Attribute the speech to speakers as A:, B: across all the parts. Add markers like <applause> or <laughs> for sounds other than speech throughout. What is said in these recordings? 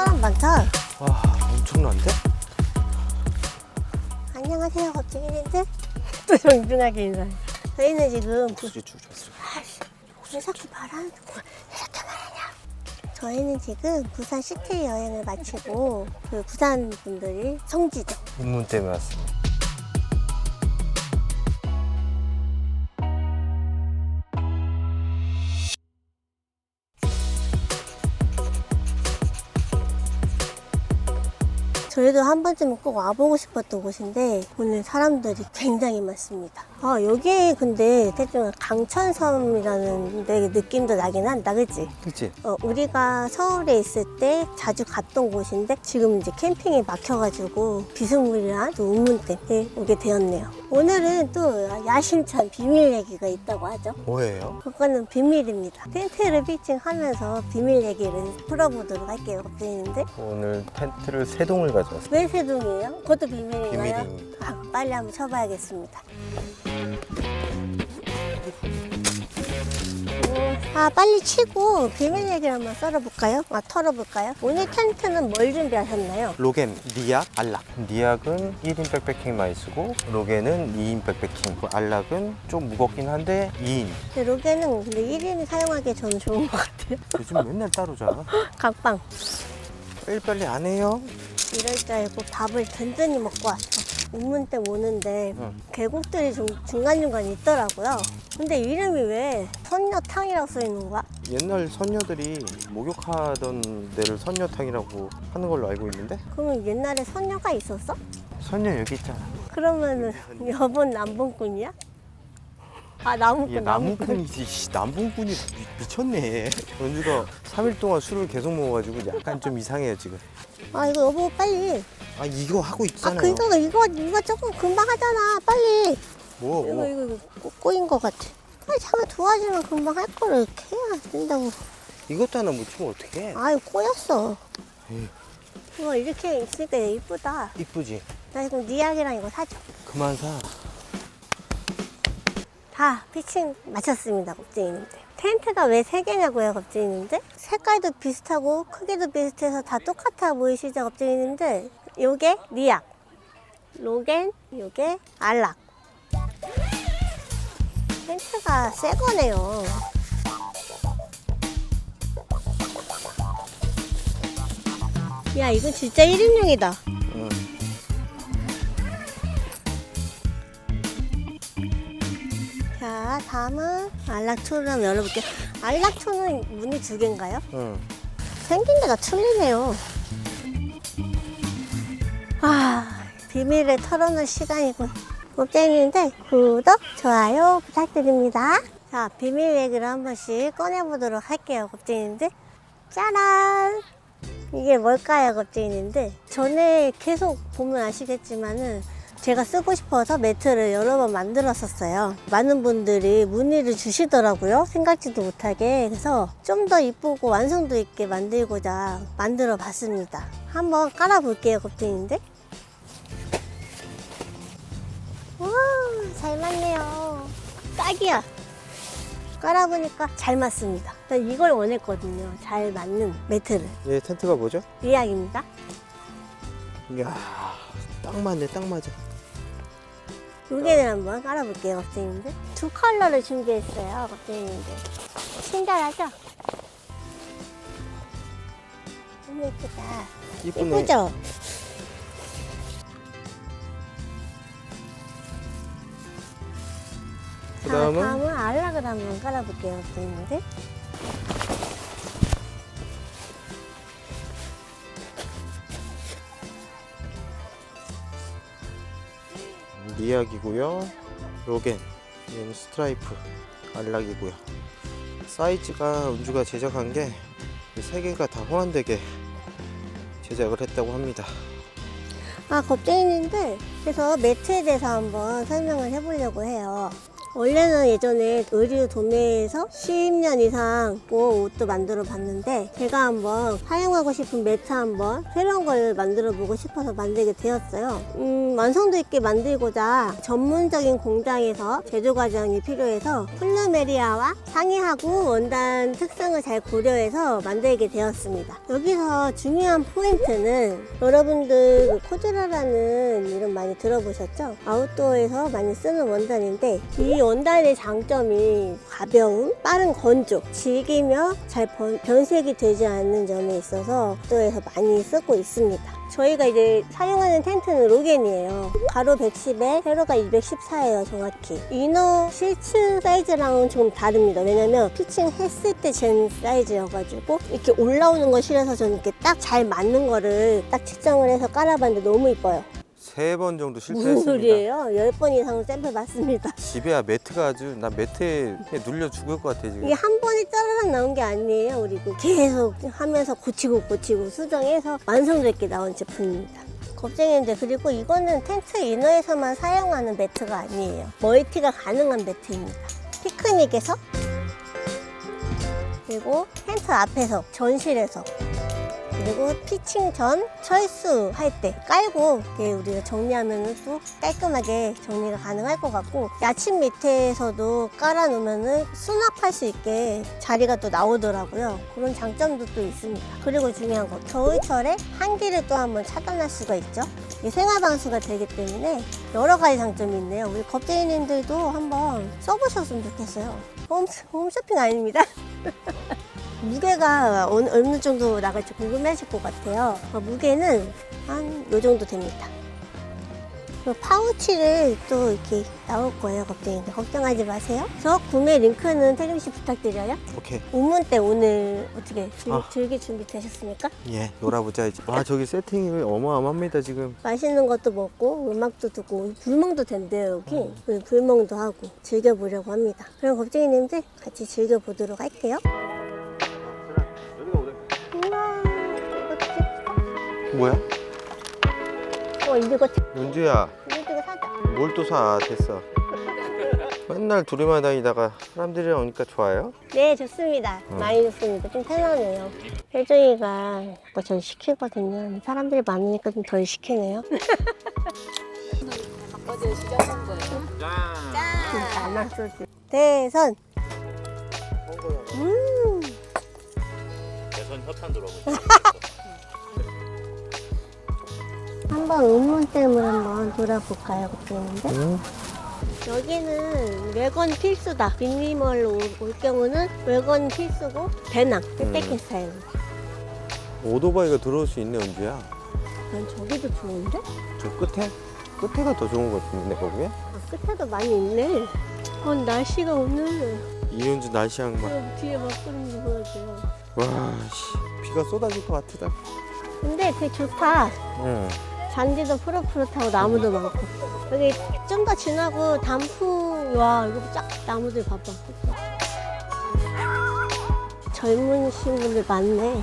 A: 사람 많다.
B: 와 엄청난데?
A: 안녕하세요, 겁쟁이님들. <laughs> 또 정중하게 인사해. 저희는 지금 부,
B: 소리 줄 줬어.
A: 왜 자꾸 말하는 거 이렇게 말하냐? 저희는 지금 부산 시티 여행을 마치고 그 부산 분들이 성지죠.
B: 입문 때문에 왔습니다.
A: 저희도 한 번쯤은 꼭 와보고 싶었던 곳인데 오늘 사람들이 굉장히 많습니다. 아 여기 근데 대충 강천섬이라는 데 느낌도 나긴 한다, 그치?
B: 그치?
A: 어, 우리가 서울에 있을 때 자주 갔던 곳인데 지금 이제 캠핑이 막혀가지고 비스무리한 또 운문 때문에 오게 되었네요. 오늘은 또 야심찬 비밀 얘기가 있다고 하죠.
B: 뭐예요?
A: 그거는 비밀입니다. 텐트를 피칭하면서 비밀 얘기를 풀어보도록 할게요, 걱정인데.
B: 오늘 텐트를 세 동을 가져왔어요.
A: 왜 세동이에요? 그것도 비밀인가요?
B: 비밀입니다.
A: 아, 빨리 한번 쳐봐야겠습니다. 아, 빨리 치고 비밀 얘기를 한번 썰어볼까요? 아, 털어볼까요? 오늘 텐트는 뭘 준비하셨나요?
B: 로겐, 니악, 알락. 니악은 1인 백패킹 많이 쓰고 로겐은 2인 백패킹. 그 알락은 좀 무겁긴 한데 2인.
A: 근데 로게는 근데 1인이 사용하기에 저는 좋은 것 같아요.
B: 요즘 맨날 따로 자. <laughs>
A: 각방.
B: 빨리빨리 안 해요?
A: 이럴 줄 알고 밥을 든든히 먹고 왔어. 운문 때 오는데
B: 응.
A: 계곡들이 좀 중간중간 있더라고요. 근데 이름이 왜 선녀탕이라고 써 있는 거야?
B: 옛날 선녀들이 목욕하던 데를 선녀탕이라고 하는 걸로 알고 있는데
A: 그러면 옛날에 선녀가 있었어?
B: 선녀 여기 있잖아.
A: 그러면은 여본 남봉꾼이야? 아 나무꾼
B: 이게
A: 나무꾼
B: 남궁꾼이지. 씨, 남궁꾼이 미, 미쳤네. 연주가 3일 동안 술을 계속 먹어가지고 약간 좀 이상해요 지금.
A: 아 이거 여보 빨리
B: 아 이거 하고
A: 아
B: 있잖아요.
A: 그거 이거 이거 조금 금방 하잖아 빨리
B: 뭐
A: 이거
B: 뭐.
A: 이거 이거 꼬- 꼬인 거 같아 빨리 잠깐 도와주면 금방 할 거를 이렇게 해야 된다고
B: 이것도 하나 묻히면 어떡해?
A: 아유 꼬였어. 이거 이렇게 있으니까 이쁘다
B: 이쁘지?
A: 나 지금 니약이랑 이거 사줘
B: 그만 사.
A: 다 피칭 마쳤습니다 겁쟁이님들 텐트가 왜 세 개냐고요 겁쟁이님들 색깔도 비슷하고 크기도 비슷해서 다 똑같아 보이시죠 겁쟁이님들 요게 리악 로겐 요게 알락 텐트가 새 거네요 야 이건 진짜 1인용이다
B: 응.
A: 자 다음은 알락초를 한번 열어볼게요 알락초는 문이 두 개인가요?
B: 응.
A: 생긴 데가 틀리네요. 아, 비밀을 털어놓을 시간이군. 곡쟁이인데 구독, 좋아요 부탁드립니다. 자, 비밀 얘기를 한 번씩 꺼내보도록 할게요, 겁쟁이인데. 짜란! 이게 뭘까요, 겁쟁이인데? 전에 계속 보면 아시겠지만은 제가 쓰고 싶어서 매트를 여러 번 만들었었어요. 많은 분들이 문의를 주시더라고요. 생각지도 못하게. 그래서 좀 더 이쁘고 완성도 있게 만들고자 만들어 봤습니다. 한번 깔아볼게요, 겁쟁인데. 와, 잘 맞네요. 딱이야. 깔아보니까 잘 맞습니다. 난 이걸 원했거든요. 잘 맞는 매트를.
B: 얘 텐트가 뭐죠?
A: 이야기입니다.
B: 이야, 딱 맞네, 딱 맞아.
A: 요게를 한번 깔아볼게요, 겁쟁이인데. 두 컬러를 준비했어요, 겁쟁이인데. 친절하죠? 너무 예쁘다.
B: 이쁘네.
A: 예쁘죠?
B: 그
A: 자,
B: 다음은
A: 다음은 알락을 한번 깔아볼게요, 겁쟁이인데.
B: 니악이고요. 로겐, 얘는 스트라이프, 알락이고요. 사이즈가 은주가 제작한 게 세 개가 다 호환되게 제작을 했다고 합니다.
A: 아, 겁쟁이인데, 그래서 매트에 대해서 한번 설명을 해보려고 해요. 원래는 예전에 의류 도매에서 10년 이상 뭐 옷도 만들어 봤는데 제가 한번 사용하고 싶은 매트 한번 새로운 걸 만들어 보고 싶어서 만들게 되었어요. 음, 완성도 있게 만들고자 전문적인 공장에서 제조 과정이 필요해서 플루메리아와 상의하고 원단 특성을 잘 고려해서 만들게 되었습니다. 여기서 중요한 포인트는 여러분들 그 코즈라라는 이름 많이 들어보셨죠? 아웃도어에서 많이 쓰는 원단인데 이 원단의 장점이 가벼움, 빠른 건조, 질기며 잘 번- 변색이 되지 않는 점에 있어서 아웃도어에서 많이 쓰고 있습니다. 저희가 이제 사용하는 텐트는 로겐이에요. 가로 110에 세로가 214예요, 정확히. 이너 실츠 사이즈랑은 좀 다릅니다. 왜냐면 피칭 했을 때 잰 사이즈여가지고 이렇게 올라오는 거 싫어서 저는 이렇게 딱 잘 맞는 거를 딱 측정을 해서 깔아봤는데 너무 이뻐요.
B: 세 번 정도
A: 무슨
B: 실패했습니다.
A: 소리예요? 10번 이상 샘플 봤습니다. <laughs>
B: 집에야 매트가 아주 나 매트에 그냥 눌려 죽을 것 같아 지금.
A: 이게 한 번에 짜라락 나온 게 아니에요. 그리고 계속 하면서 고치고 고치고 수정해서 완성됐게 나온 제품입니다. 겁쟁인데 그리고 이거는 텐트 이너에서만 사용하는 매트가 아니에요. 멀티가 가능한 매트입니다. 피크닉에서 그리고 텐트 앞에서 전실에서 그리고 피칭 전 철수할 때 깔고 우리가 정리하면 또 깔끔하게 정리가 가능할 것 같고 야침 밑에서도 깔아놓으면 수납할 수 있게 자리가 또 나오더라고요. 그런 장점도 또 있습니다. 그리고 중요한 거 겨울철에 한기를 또 한번 차단할 수가 있죠. 이게 생활 방수가 되기 때문에 여러 가지 장점이 있네요. 우리 겁쟁이님들도 한번 써보셨으면 좋겠어요. 홈, 홈쇼핑 아닙니다. <laughs> 무게가 어느, 어느 정도 나갈지 궁금하실 것 같아요. 어, 무게는 한 요 정도 됩니다. 파우치를 또 이렇게 나올 거예요, 걱정인데 걱정하지 마세요. 저 구매 링크는 태림 씨 부탁드려요.
B: 오케이.
A: 우문 때 오늘 어떻게 즐,
B: 아.
A: 즐길 준비 되셨습니까?
B: 예. 놀아보자 이제. 와 저기 세팅이 어마어마합니다 지금.
A: 맛있는 것도 먹고 음악도 듣고 불멍도 된대요 여기 그 불멍도 하고 즐겨보려고 합니다 그럼 겁쟁이님들 같이 즐겨보도록 할게요
B: 뭐야?
A: 어 이거
B: 은주야
A: 이거 사자
B: 뭘 또 사? 됐어. 맨날 둘이만 다니다가 사람들이랑 오니까 좋아요?
A: 네 좋습니다 많이 좋습니다 좀 편하네요 혜정이가 자꾸 전 시키거든요 사람들이 많으니까 좀 덜 시키네요
C: 어제 시작한 거예요.
A: 진짜 안 맞소지 대선 음 <laughs>
D: 대선 협찬 들어오고
A: 한번 음문댐을 한번 돌아볼까요, 걱정인데?
B: 응.
A: 여기는 외건 필수다. 미니멀로 올, 올 경우는 외건 필수고 배낭, 백패킹 스타일.
B: 오토바이가 들어올 수 있네 은주야.
A: 난 저기도 좋은데?
B: 저 끝에? 끝에가 더 좋은 것 같은데 거기에?
A: 아, 끝에도 많이 있네. 어, 날씨가 오늘
B: 이은주 날씨.
A: 저 뒤에 막구름 보여줘요.
B: 와 씨. 비가 쏟아질 것 같다.
A: 근데 되게 좋다.
B: 응.
A: 잔디도 푸릇푸릇하고 나무도 많고. 여기 좀 더 지나고 단풍, 와, 이거 쫙 나무들 봐봐. 젊으신 분들 많네.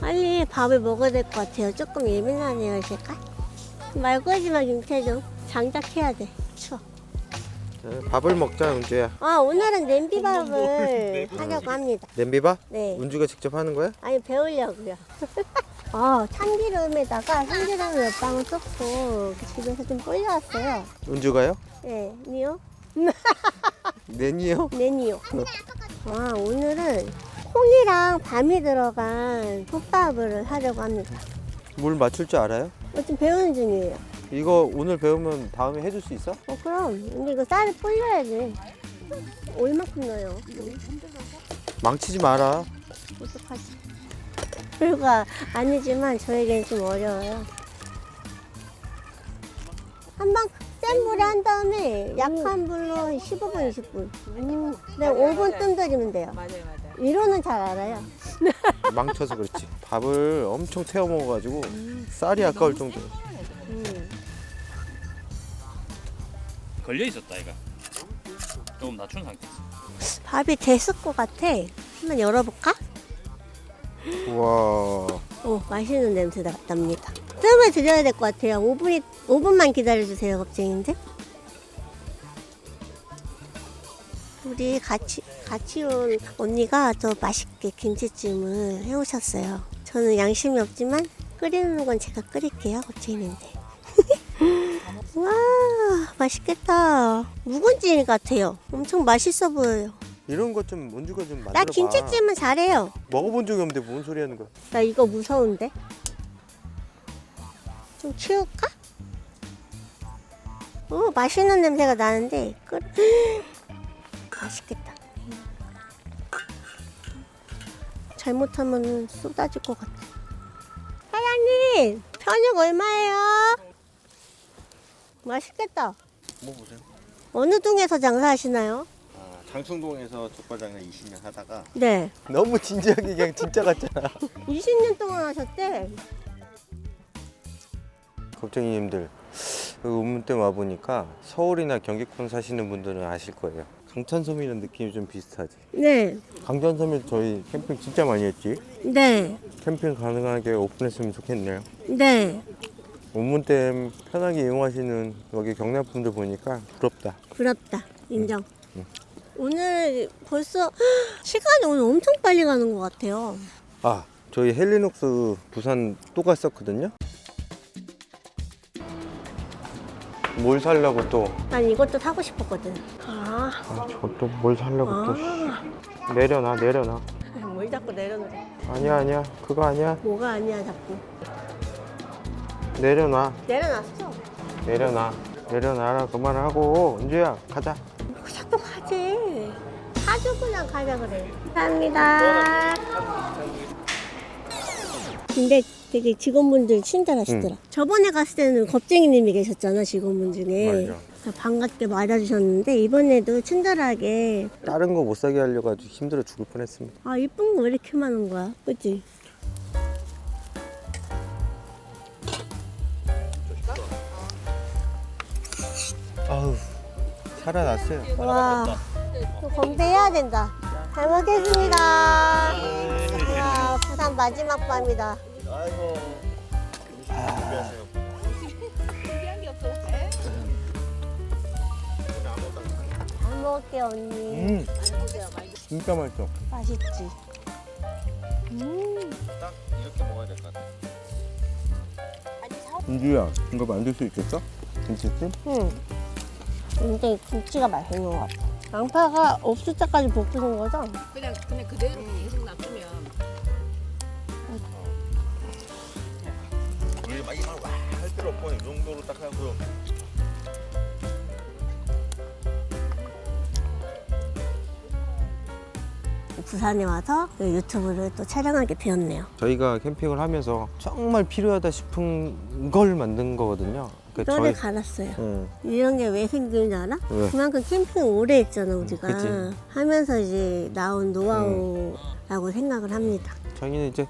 A: 빨리 밥을 먹어야 될 것 같아요. 조금 예민하네요, 제가. 말 걸지 마, 김태종. 장작해야 돼. 추워.
B: 자, 밥을 먹자 은주야.
A: 아, 오늘은 냄비밥을 <laughs> 하려고 합니다.
B: 냄비밥?
A: 네.
B: 은주가 직접 하는 거야?
A: 아니 배우려고요. 아 <laughs> 참기름에다가 참기름을 몇 방울 쏟고 집에서 좀 불려왔어요.
B: 은주가요?
A: 네, 니요? <laughs>
B: 내니요?
A: 네 니요. 아 오늘은 콩이랑 밤이 들어간 솥밥을 하려고 합니다.
B: 물 맞출 줄 알아요?
A: 어, 지금 배우는 중이에요.
B: 이거 오늘 배우면 다음에 해줄 수 있어?
A: 어 그럼 근데 이거 쌀을 불려야 돼. 얼마큼 넣어요?
B: 망치지 마라.
A: 어떡하지? 별거 아니지만 저에게는 좀 어려워요. 한방 센 불에 한 다음에 약한 불로 15분, 20분. 네, 5분 뜸들이면 돼요.
C: 맞아요, 맞아요.
A: 이로는 잘 알아요. <laughs>
B: 망쳐서 그렇지. 밥을 엄청 태워 먹어가지고 쌀이 아까울 정도.
A: 음.
D: 걸려 있었다 이가 조금 낮춘 상태였어
A: 밥이 됐을 것 같아. 한번 열어볼까?
B: 우와.
A: 오, 맛있는 냄새 나- 납니다. 뜸을 들여야 될 것 같아요. 5분이 5분만 기다려주세요, 겁쟁인데. 우리 같이 같이 온 언니가 더 맛있게 김치찜을 해오셨어요. 저는 양심이 없지만 끓이는 건 제가 끓일게요, 겁쟁인데. <laughs> 와 맛있겠다. 묵은지 같아요. 엄청 맛있어 보여요.
B: 이런 것 좀 원주가 좀 만들어봐.
A: 나 김치찜은 잘해요.
B: 먹어본 적이 없는데 뭔 소리 하는 거야?
A: 나 이거 무서운데? 좀 치울까? 어, 맛있는 냄새가 나는데 끓... <gasps> 맛있겠다. 잘못하면 쏟아질 것 같아. 사장님, 편육 얼마예요? 맛있겠다.
C: 뭐 보세요?
A: 어느 동에서 장사하시나요?
C: 아, 장충동에서 족발장을 20년 하다가
A: 네.
B: 너무 진지하게 그냥 진짜 같잖아. <laughs>
A: 20년 동안 하셨대.
B: 겁쟁이님들 그 우문댐 와 보니까 서울이나 경기권 사시는 분들은 아실 거예요. 강천섬이라는 느낌이 좀 비슷하지.
A: 네.
B: 강천섬에 저희 캠핑 진짜 많이 했지.
A: 네.
B: 캠핑 가능하게 오픈했으면 좋겠네요.
A: 네.
B: 우문댐 편하게 이용하시는 여기 경남 분들 보니까 부럽다.
A: 부럽다. 인정.
B: 응.
A: 오늘 벌써 <gasps> 시간이 오늘 엄청 빨리 가는 것 같아요.
B: 아 저희 헬리녹스 부산 또 갔었거든요. 뭘 살려고 또?
A: 난 이것도 사고 싶었거든. 아,
B: 아 저것도 뭘 살려고 또?
A: 아.
B: 내려놔 내려놔.
A: 뭘 자꾸 내려놓래.
B: 아니야 아니야 그거 아니야
A: 뭐가 아니야 자꾸.
B: 내려놔
A: 내려놨어.
B: 내려놔 내려놔라 그만하고 은주야 가자.
A: 뭐 자꾸 가지. 사주 그냥 가자 그래. 감사합니다. 근데 되게 직원분들 친절하시더라. 저번에 갔을 때는 겁쟁이님이 계셨잖아 직원분 중에.
B: 맞아.
A: 그래서 반갑게 맞아주셨는데 이번에도 친절하게
B: 다른 거 못 사게 하려가지고 힘들어 죽을 뻔했습니다.
A: 아 이쁜 거 왜 이렇게 많은 거야 그치?
B: 살아났어요.
A: 와 이거 건배해야 된다 잘 먹겠습니다 와 부산 마지막 밤이다
C: 아이고 준비하세요.
A: 잘 먹을게 언니
B: 음 진짜 맛있어.
A: 맛있지? 음
C: 딱 이렇게 먹어야 될 것 같아.
B: 은주야 이거 만들 수 있겠어? 김치찜?
A: 응. 근데 김치가 맛있는 것 같아 양파가 없을 때까지 볶는 거죠?
E: 그냥 그냥 그대로 계속 놔두면
C: 우리 막 이만 와할 필요 없고 이 정도로 딱 하고요.
A: 부산에 와서 그 유튜브를 또 촬영하게 되었네요
B: 저희가 캠핑을 하면서 정말 필요하다 싶은 걸 만든 거거든요. 그러니까
A: 뼈를
B: 저희-
A: 갈았어요
B: 응.
A: 이런 게 왜 생기는지 알아?
B: 왜?
A: 그만큼 캠핑 오래 했잖아 우리가
B: 그치.
A: 하면서 이제 나온 노하우라고 생각을 합니다
B: 저희는 이제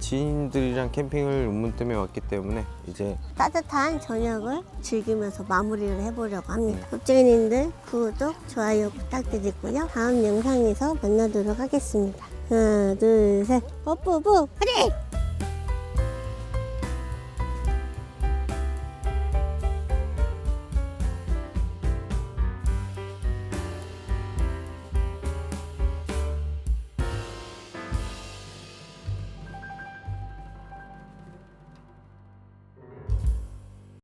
B: 지인들이랑 캠핑을 운문 때문에 왔기 때문에 이제
A: 따뜻한 저녁을 즐기면서 마무리를 해보려고 합니다 겁쟁이님들 구독, 좋아요 부탁드리고요 다음 영상에서 만나도록 하겠습니다 하나 둘 셋 뽀뽀뽀 화이팅!